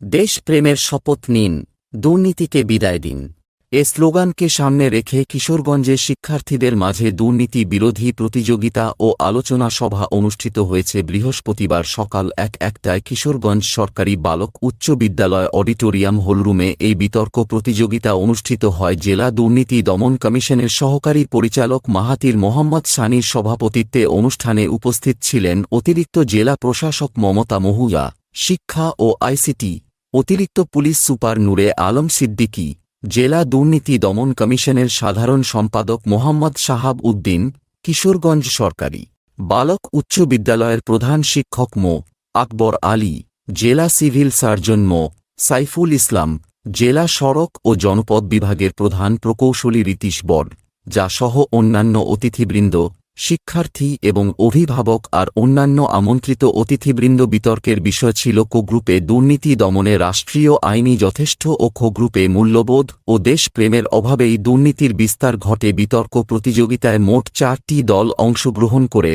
দেশপ্রেমের শপথ নিন, দুর্নীতিকে বিদায় দিন। এ স্লোগানকে সামনে রেখে কিশোরগঞ্জে শিক্ষার্থীদের মাঝে দুর্নীতি বিরোধী প্রতিযোগিতা ও আলোচনা সভা অনুষ্ঠিত হয়েছে বৃহস্পতিবার সকাল এক একটায় কিশোরগঞ্জ সরকারি বালক উচ্চ বিদ্যালয় অডিটোরিয়াম হলরুমে এই বিতর্ক প্রতিযোগিতা অনুষ্ঠিত হয় জেলা দুর্নীতি দমন কমিশনের সহকারী পরিচালক মাহাতির মোহাম্মদ সানির সভাপতিত্বে অনুষ্ঠানে উপস্থিত ছিলেন অতিরিক্ত জেলা প্রশাসক মমতা মহুয়া, শিক্ষা ও আইসিটি অতিরিক্ত পুলিশ সুপার নূরে আলম সিদ্দিকী, জেলা দুর্নীতি দমন কমিশনের সাধারণ সম্পাদক মোহাম্মদ সাহাব উদ্দিন, কিশোরগঞ্জ সরকারি। বালক উচ্চ বিদ্যালয়ের প্রধান শিক্ষক মো. আকবর আলী, জেলা সিভিল সার্জন মো. সাইফুল ইসলাম, জেলা সড়ক ও জনপদ বিভাগের প্রধান প্রকৌশলী রীতিশ বর, যা সহ অন্যান্য অতিথিবৃন্দ শিক্ষার্থী এবং অভিভাবক আর অন্যান্য আমন্ত্রিত অতিথিবৃন্দ বিতর্কের বিষয় ছিল কো গ্রুপে দুর্নীতি দমনে রাষ্ট্রীয় আইনি যথেষ্ট ও খো গ্রুপে মূল্যবোধ ও দেশপ্রেমের অভাবেই দুর্নীতির বিস্তার ঘটে বিতর্ক প্রতিযোগিতায় মোট চারটি দল অংশগ্রহণ করে।